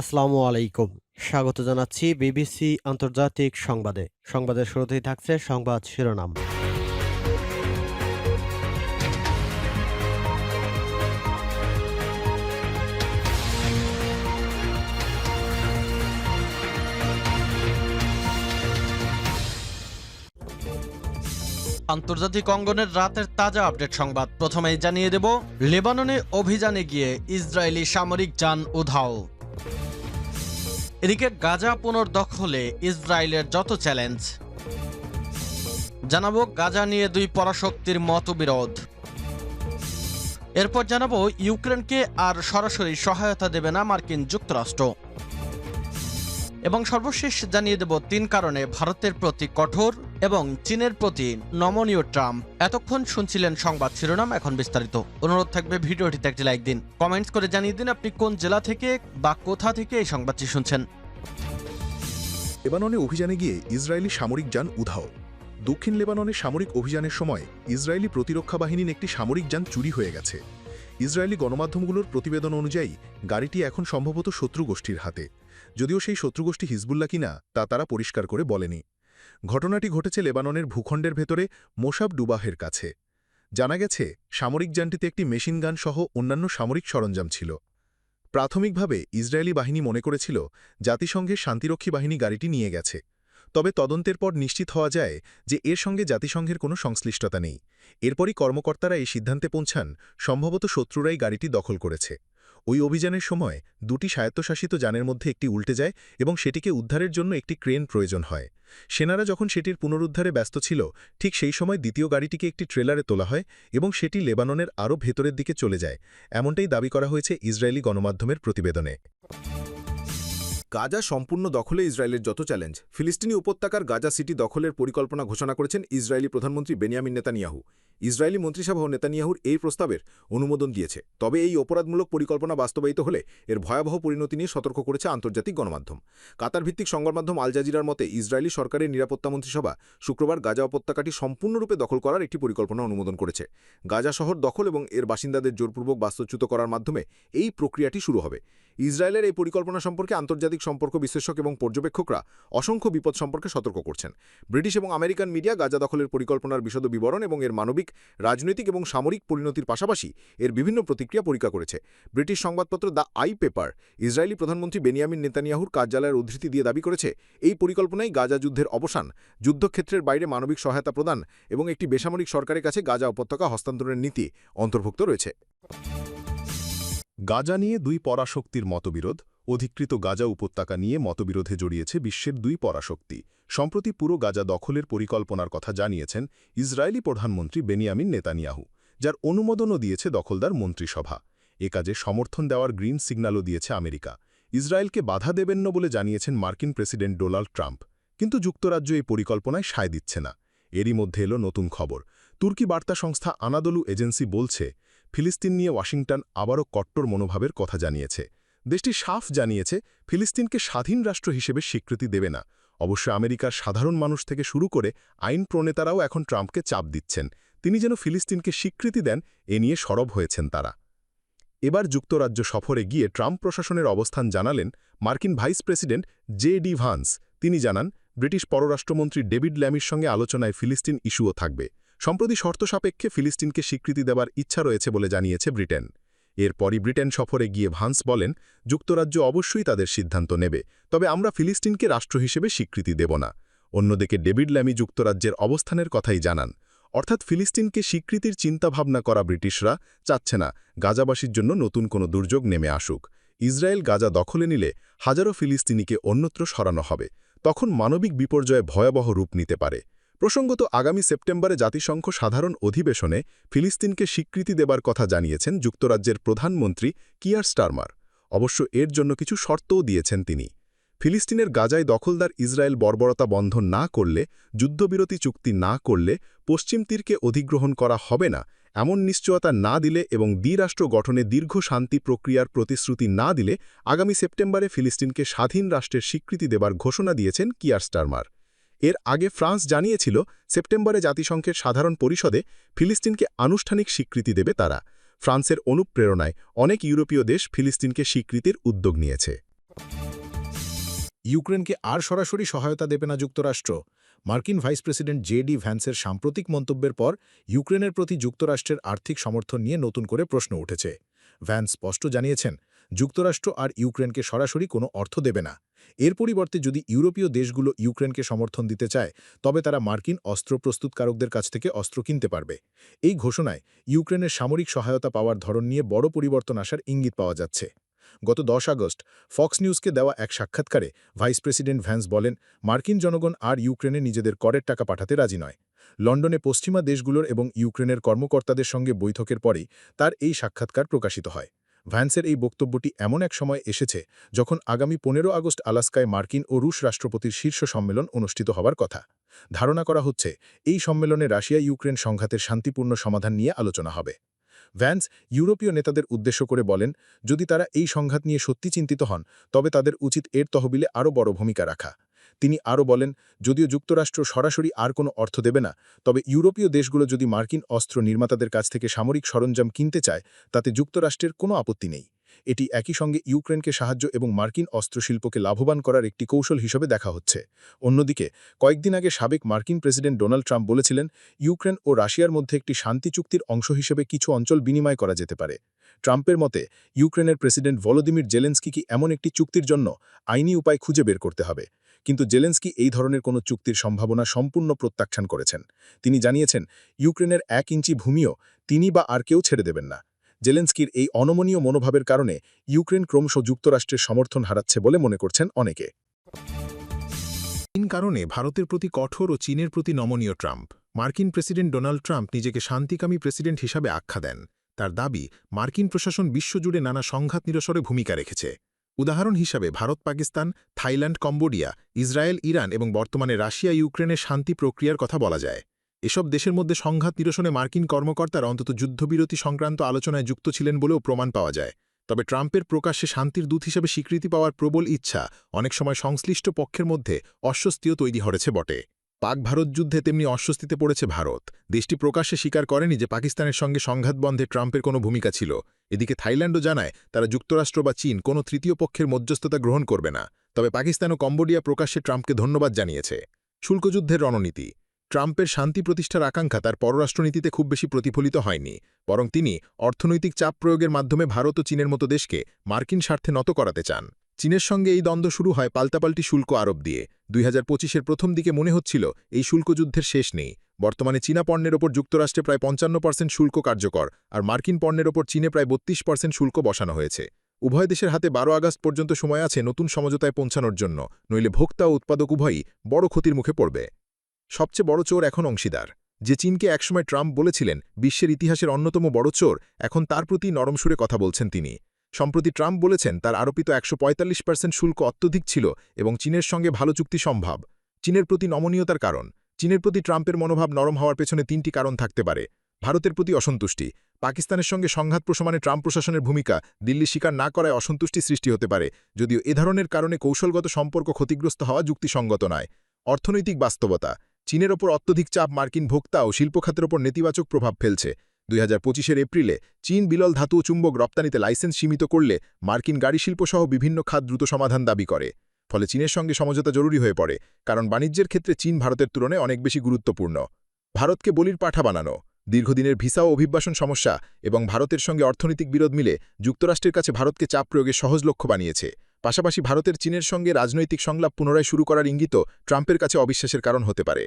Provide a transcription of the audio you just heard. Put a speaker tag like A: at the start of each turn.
A: আসসালামু আলাইকুম স্বাগত জানাচ্ছি বিবিসি আন্তর্জাতিক সংবাদে সংবাদের শুরুতেই থাকছে সংবাদ শিরোনাম
B: আন্তর্জাতিক অঙ্গনের রাতের তাজা আপডেট সংবাদ প্রথমেই জানিয়ে দেব লেবাননে অভিযানে গিয়ে ইসরায়েলি সামরিক যান উধাও এদিকে গাজা পুনর্দখলে ইসরায়েলের যত চ্যালেঞ্জ জানাবো গাজা নিয়ে দুই পরাশক্তির মতবিরোধ এরপর জানাবো ইউক্রেনকে আর সরাসরি সহায়তা দেবে না মার্কিন যুক্তরাষ্ট্র এবং সর্বশেষ জানিয়ে দেব তিন কারণে ভারতের প্রতি কঠোর এবং চীনের প্রতি নমনীয় ট্রাম্প এতক্ষণ শুনছিলেন সংবাদ শিরোনাম এখন বিস্তারিত অনুরোধ থাকবে ভিডিওটিতে একটি লাইক দিন কমেন্টস করে জানিয়ে দিন আপনি কোন জেলা থেকে বা কোথা থেকে এই সংবাদটি শুনছেন
C: লেবাননে অভিযানে গিয়ে ইসরায়েলি সামরিক যান উধাও দক্ষিণ লেবাননে সামরিক অভিযানের সময় ইসরায়েলি প্রতিরক্ষা বাহিনীর একটি সামরিক যান চুরি হয়ে গেছে ইসরায়েলি গণমাধ্যমগুলোর প্রতিবেদন অনুযায়ী গাড়িটি এখন সম্ভবত শত্রুগোষ্ঠীর হাতে যদিও সেই শত্রুগোষ্ঠী হিজবুল্লা কিনা তা তারা পরিষ্কার করে বলেনি ঘটনাটি ঘটেছে লেবাননের ভূখণ্ডের ভেতরে মোসাব ডুবাহের কাছে জানা গেছে সামরিক যানটিতে একটি মেশিন গান সহ অন্যান্য সামরিক সরঞ্জাম ছিল প্রাথমিকভাবে ইসরায়েলি বাহিনী মনে করেছিল জাতিসংঘের শান্তিরক্ষী বাহিনী গাড়িটি নিয়ে গেছে তবে তদন্তের পর নিশ্চিত হওয়া যায় যে এর সঙ্গে জাতিসংঘের কোনো সংশ্লিষ্টতা নেই এরপরই কর্মকর্তারা এই সিদ্ধান্তে পৌঁছান সম্ভবত শত্রুরাই গাড়িটি দখল করেছে ওই অভিযানের সময় দুটি স্বায়ত্তশাসিত যানের মধ্যে একটি উল্টে যায় এবং সেটিকে উদ্ধারের জন্য একটি ক্রেন প্রয়োজন হয় সেনারা যখন সেটির পুনরুদ্ধারে ব্যস্ত ছিল ঠিক সেই সময় দ্বিতীয় গাড়িটিকে একটি ট্রেলারে তোলা হয় এবং সেটি লেবাননের আরও ভেতরের দিকে চলে যায় এমনটাই দাবি করা হয়েছে ইসরায়েলি গণমাধ্যমের প্রতিবেদনে
D: গাজা সম্পূর্ণ দখলে ইসরায়েলের যত চ্যালেঞ্জ ফিলিস্তিনি উপত্যকার গাজা সিটি দখলের পরিকল্পনা ঘোষণা করেছেন ইসরায়েলি প্রধানমন্ত্রী বেনিয়ামিন নেতানিয়াহু ইসরায়েলি ও নেতানিয়াহুর এই প্রস্তাবের অনুমোদন দিয়েছে তবে এই অপরাধমূলক পরিকল্পনা বাস্তবায়িত হলে এর ভয়াবহ পরিণতি নিয়ে সতর্ক করেছে আন্তর্জাতিক গণমাধ্যম কাতার ভিত্তিক সংবাদমাধ্যম আল জাজিরার মতে ইসরায়েলি সরকারের নিরাপত্তা মন্ত্রিসভা শুক্রবার গাজা উপত্যকাটি সম্পূর্ণরূপে দখল করার একটি পরিকল্পনা অনুমোদন করেছে গাজা শহর দখল এবং এর বাসিন্দাদের জোরপূর্বক বাস্তুচ্যুত করার মাধ্যমে এই প্রক্রিয়াটি শুরু হবে ইসরায়েলের এই পরিকল্পনা সম্পর্কে আন্তর্জাতিক সম্পর্ক বিশ্লেষক এবং পর্যবেক্ষকরা অসংখ্য বিপদ সম্পর্কে সতর্ক করছেন ব্রিটিশ এবং আমেরিকান মিডিয়া গাজা দখলের পরিকল্পনার বিশদ বিবরণ এবং এর মানবিক রাজনৈতিক এবং সামরিক পরিণতির পাশাপাশি এর বিভিন্ন প্রতিক্রিয়া পরীক্ষা করেছে ব্রিটিশ সংবাদপত্র দ্য আই পেপার ইসরায়েলি প্রধানমন্ত্রী বেনিয়ামিন নেতানিয়াহুর কার্যালয়ের উদ্ধৃতি দিয়ে দাবি করেছে এই পরিকল্পনাই গাজা যুদ্ধের অবসান যুদ্ধক্ষেত্রের বাইরে মানবিক সহায়তা প্রদান এবং একটি বেসামরিক সরকারের কাছে গাজা উপত্যকা হস্তান্তরের নীতি অন্তর্ভুক্ত রয়েছে
E: গাজা নিয়ে দুই পরাশক্তির মতবিরোধ অধিকৃত গাজা উপত্যকা নিয়ে মতবিরোধে জড়িয়েছে বিশ্বের দুই পরাশক্তি সম্প্রতি পুরো গাজা দখলের পরিকল্পনার কথা জানিয়েছেন ইসরায়েলি প্রধানমন্ত্রী বেনিয়ামিন নেতানিয়াহু যার অনুমোদনও দিয়েছে দখলদার মন্ত্রিসভা এ কাজে সমর্থন দেওয়ার গ্রিন সিগন্যালও দিয়েছে আমেরিকা ইসরায়েলকে বাধা দেবেন না বলে জানিয়েছেন মার্কিন প্রেসিডেন্ট ডোনাল্ড ট্রাম্প কিন্তু যুক্তরাজ্য এই পরিকল্পনায় সায় দিচ্ছে না এরই মধ্যে এলো নতুন খবর তুর্কি বার্তা সংস্থা আনাদলু এজেন্সি বলছে ফিলিস্তিন নিয়ে ওয়াশিংটন আবারও কট্টর মনোভাবের কথা জানিয়েছে দেশটি সাফ জানিয়েছে ফিলিস্তিনকে স্বাধীন রাষ্ট্র হিসেবে স্বীকৃতি দেবে না অবশ্য আমেরিকার সাধারণ মানুষ থেকে শুরু করে আইন প্রণেতারাও এখন ট্রাম্পকে চাপ দিচ্ছেন তিনি যেন ফিলিস্তিনকে স্বীকৃতি দেন এ নিয়ে সরব হয়েছেন তারা এবার যুক্তরাজ্য সফরে গিয়ে ট্রাম্প প্রশাসনের অবস্থান জানালেন মার্কিন vice president J D Vance তিনি জানান ব্রিটিশ পররাষ্ট্রমন্ত্রী ডেভিড ল্যামির সঙ্গে আলোচনায় ফিলিস্তিন ইস্যুও থাকবে সম্প্রতি শর্ত সাপেক্ষে ফিলিস্তিনকে স্বীকৃতি দেবার ইচ্ছা রয়েছে বলে জানিয়েছে ব্রিটেন এরপরই ব্রিটেন সফরে গিয়ে ভান্স বলেন যুক্তরাজ্য অবশ্যই তাদের সিদ্ধান্ত নেবে তবে আমরা ফিলিস্তিনকে রাষ্ট্র হিসেবে স্বীকৃতি দেব না অন্যদিকে ডেভিড ল্যামি যুক্তরাজ্যের অবস্থানের কথাই জানান অর্থাৎ ফিলিস্তিনকে স্বীকৃতির চিন্তাভাবনা করা ব্রিটিশরা চাচ্ছে না গাজাবাসীর জন্য নতুন কোনো দুর্যোগ নেমে আসুক ইসরায়েল গাজা দখলে নিলে হাজারো ফিলিস্তিনিকে অন্যত্র সরানো হবে তখন মানবিক বিপর্যয়ে ভয়াবহ রূপ নিতে পারে প্রসঙ্গত আগামী সেপ্টেম্বরে জাতিসংঘ সাধারণ অধিবেশনে ফিলিস্তিনকে স্বীকৃতি দেবার কথা জানিয়েছেন যুক্তরাজ্যের প্রধানমন্ত্রী কিয়ার স্টারমার অবশ্য এর জন্য কিছু শর্তও দিয়েছেন তিনি ফিলিস্তিনের গাজায় দখলদার ইসরায়েল বর্বরতা বন্ধ না করলে যুদ্ধবিরতি চুক্তি না করলে পশ্চিম তীরকে অধিগ্রহণ করা হবে না এমন নিশ্চয়তা না দিলে এবং দ্বিরাষ্ট্র গঠনে দীর্ঘ শান্তি প্রক্রিয়ার প্রতিশ্রুতি না দিলে আগামী সেপ্টেম্বরে ফিলিস্তিনকে স্বাধীন রাষ্ট্রের স্বীকৃতি দেবার ঘোষণা দিয়েছেন কিয়ার স্টারমার এর আগে ফ্রান্স জানিয়েছিল সেপ্টেম্বরে জাতিসংঘের সাধারণ পরিষদে ফিলিস্তিনকে আনুষ্ঠানিক স্বীকৃতি দেবে তারা ফ্রান্সের অনুপ্রেরণায় অনেক ইউরোপীয় দেশ ফিলিস্তিনকে স্বীকৃতির উদ্যোগ নিয়েছে
F: ইউক্রেনকে আর সরাসরি সহায়তা দেবে না যুক্তরাষ্ট্র মার্কিন ভাইস প্রেসিডেন্ট জে ডি ভ্যান্সের সাম্প্রতিক মন্তব্যের পর ইউক্রেনের প্রতি যুক্তরাষ্ট্রের আর্থিক সমর্থন নিয়ে নতুন করে প্রশ্ন উঠেছে ভ্যান্স স্পষ্ট জানিয়েছেন যুক্তরাষ্ট্র আর ইউক্রেনকে সরাসরি কোনো অর্থ দেবে না এর পরিবর্তে যদি ইউরোপীয় দেশগুলো ইউক্রেনকে সমর্থন দিতে চায় তবে তারা মার্কিন অস্ত্র প্রস্তুতকারকদের কাছ থেকে অস্ত্র কিনতে পারবে এই ঘোষণায় ইউক্রেনের সামরিক সহায়তা পাওয়ার ধরন নিয়ে বড় পরিবর্তন আসার ইঙ্গিত পাওয়া যাচ্ছে গত দশ আগস্ট ফক্স নিউজকে দেওয়া এক সাক্ষাৎকারে ভাইস প্রেসিডেন্ট ভ্যান্স বলেন মার্কিন জনগণ আর ইউক্রেনে নিজেদের করের টাকা পাঠাতে রাজি নয় লন্ডনে পশ্চিমা দেশগুলোর এবং ইউক্রেনের কর্মকর্তাদের সঙ্গে বৈঠকের পরেই তার এই সাক্ষাৎকার প্রকাশিত হয় ভ্যান্সের এই বক্তব্যটি এমন এক সময় এসেছে যখন আগামী পনেরো আগস্ট আলাস্কায় মার্কিন ও রুশ রাষ্ট্রপতির শীর্ষ সম্মেলন অনুষ্ঠিত হবার কথা ধারণা করা হচ্ছে এই সম্মেলনে রাশিয়া ইউক্রেন সংঘাতের শান্তিপূর্ণ সমাধান নিয়ে আলোচনা হবে ভ্যান্স ইউরোপীয় নেতাদের উদ্দেশ্য করে বলেন যদি তারা এই সংঘাত নিয়ে সত্যি চিন্তিত হন তবে তাদের উচিত এর তহবিলে আরও বড় ভূমিকা রাখা তিনি আরও বলেন যদিও যুক্তরাষ্ট্র সরাসরি আর কোনো অর্থ দেবে না তবে ইউরোপীয় দেশগুলো যদি মার্কিন অস্ত্র নির্মাতাদের কাছ থেকে সামরিক সরঞ্জাম কিনতে চায় তাতে যুক্তরাষ্ট্রের কোনো আপত্তি নেই এটি একই সঙ্গে ইউক্রেনকে সাহায্য এবং মার্কিন অস্ত্রশিল্পকে লাভবান করার একটি কৌশল হিসেবে দেখা হচ্ছে অন্যদিকে কয়েকদিন আগে সাবেক মার্কিন প্রেসিডেন্ট ডোনাল্ড ট্রাম্প বলেছিলেন ইউক্রেন ও রাশিয়ার মধ্যে একটি শান্তি চুক্তির অংশ হিসেবে কিছু অঞ্চল বিনিময় করা যেতে পারে ট্রাম্পের মতে ইউক্রেনের প্রেসিডেন্ট ভলোদিমির কি এমন একটি চুক্তির জন্য আইনি উপায় খুঁজে বের করতে হবে কিন্তু জেলেন্সকি এই ধরনের কোনো চুক্তির সম্ভাবনা সম্পূর্ণ প্রত্যাখ্যান করেছেন তিনি জানিয়েছেন ইউক্রেনের এক ইঞ্চি ভূমিও তিনি বা আর কেউ ছেড়ে দেবেন না জেলেন্সকির এই অনমনীয় মনোভাবের কারণে ইউক্রেন ক্রমশ যুক্তরাষ্ট্রের সমর্থন হারাচ্ছে বলে মনে করছেন অনেকে
G: কারণে ভারতের প্রতি কঠোর ও চীনের প্রতি নমনীয় ট্রাম্প মার্কিন প্রেসিডেন্ট ডোনাল্ড ট্রাম্প নিজেকে শান্তিকামী প্রেসিডেন্ট হিসাবে আখ্যা দেন তার দাবি মার্কিন প্রশাসন বিশ্বজুড়ে নানা সংঘাত নিরসরে ভূমিকা রেখেছে উদাহরণ হিসাবে Bharat Pakistan Thailand Cambodia Israel Iran এবং বর্তমানে রাশিয়া ইউক্রেনের শান্তি প্রক্রিয়ার কথা বলা যায় এসব দেশের মধ্যে সংঘাত নিরসনে মার্কিন কর্মকর্তারা অন্তত যুদ্ধবিরতি সংক্রান্ত আলোচনায় যুক্ত ছিলেন বলেও প্রমাণ পাওয়া যায় তবে ট্রাম্পের প্রকাশ্যে শান্তির দূত হিসেবে স্বীকৃতি পাওয়ার প্রবল ইচ্ছা অনেক সময় সংশ্লিষ্ট পক্ষের মধ্যে অস্বস্তিও তৈরি হয়েছে বটে
H: পাক ভারত যুদ্ধে তেমনি অস্বস্তিতে পড়েছে ভারত দেশটি প্রকাশ্যে স্বীকার করেনি যে পাকিস্তানের সঙ্গে সংঘাত বন্ধে ট্রাম্পের কোনো ভূমিকা ছিল এদিকে থাইল্যান্ডও জানায় তারা যুক্তরাষ্ট্র বা চীন কোনো তৃতীয় পক্ষের মধ্যস্থতা গ্রহণ করবে না তবে পাকিস্তান ও কম্বোডিয়া প্রকাশ্যে ট্রাম্পকে ধন্যবাদ জানিয়েছে
I: শুল্কযুদ্ধের রণনীতি ট্রাম্পের শান্তি প্রতিষ্ঠার আকাঙ্ক্ষা তার পররাষ্ট্রনীতিতে খুব বেশি প্রতিফলিত হয়নি বরং তিনি অর্থনৈতিক চাপ প্রয়োগের মাধ্যমে ভারত ও চীনের মতো দেশকে মার্কিন স্বার্থে নত করাতে চান চীনের সঙ্গে এই দ্বন্দ্ব শুরু হয় পাল্টাপাল্টি শুল্ক আরোপ দিয়ে দুই হাজার প্রথম দিকে মনে হচ্ছিল এই শুল্ক যুদ্ধের শেষ নেই বর্তমানে চীনা পণ্যের ওপর যুক্তরাষ্ট্রে প্রায় পঞ্চান্ন পার্সেন্ট শুল্ক কার্যকর আর মার্কিন পণ্যের ওপর চীনে প্রায় বত্রিশ পার্সেন্ট শুল্ক বসানো হয়েছে উভয় দেশের হাতে বারো আগস্ট পর্যন্ত সময় আছে নতুন সমঝোতায় পৌঁছানোর জন্য নইলে ভোক্তা ও উৎপাদক উভয়ই বড় ক্ষতির মুখে পড়বে
J: সবচেয়ে বড় চোর এখন অংশীদার যে চীনকে একসময় ট্রাম্প বলেছিলেন বিশ্বের ইতিহাসের অন্যতম বড় চোর এখন তার প্রতি নরম সুরে কথা বলছেন তিনি সম্প্রতি ট্রাম্প বলেছেন তার আরোপিত একশো শুল্ক অত্যধিক ছিল এবং চীনের সঙ্গে ভালো চুক্তি সম্ভব চীনের প্রতি নমনীয়তার কারণ চীনের প্রতি ট্রাম্পের মনোভাব নরম হওয়ার পেছনে তিনটি কারণ থাকতে পারে
K: ভারতের প্রতি অসন্তুষ্টি পাকিস্তানের সঙ্গে সংঘাত প্রশমানে ট্রাম্প প্রশাসনের ভূমিকা দিল্লি স্বীকার না করায় অসন্তুষ্টি সৃষ্টি হতে পারে যদিও এ ধরনের কারণে কৌশলগত সম্পর্ক ক্ষতিগ্রস্ত হওয়া যুক্তিসঙ্গত নয়
L: অর্থনৈতিক বাস্তবতা চীনের ওপর অত্যধিক চাপ মার্কিন ভোক্তা ও শিল্পখাতের ওপর নেতিবাচক প্রভাব ফেলছে দুই হাজার এপ্রিলে চীন বিলল ধাতু চুম্বক রপ্তানিতে লাইসেন্স সীমিত করলে মার্কিন গাড়ি শিল্পসহ বিভিন্ন খাত দ্রুত সমাধান দাবি করে ফলে চীনের সঙ্গে সমঝোতা জরুরি হয়ে পড়ে কারণ বাণিজ্যের ক্ষেত্রে চীন ভারতের তুলনায় অনেক বেশি গুরুত্বপূর্ণ
M: ভারতকে বলির পাঠা বানানো দীর্ঘদিনের ভিসা ও অভিবাসন সমস্যা এবং ভারতের সঙ্গে অর্থনৈতিক বিরোধ মিলে যুক্তরাষ্ট্রের কাছে ভারতকে চাপ প্রয়োগে সহজ লক্ষ্য বানিয়েছে পাশাপাশি ভারতের চীনের সঙ্গে রাজনৈতিক সংলাপ পুনরায় শুরু করার ইঙ্গিত ট্রাম্পের কাছে অবিশ্বাসের কারণ হতে পারে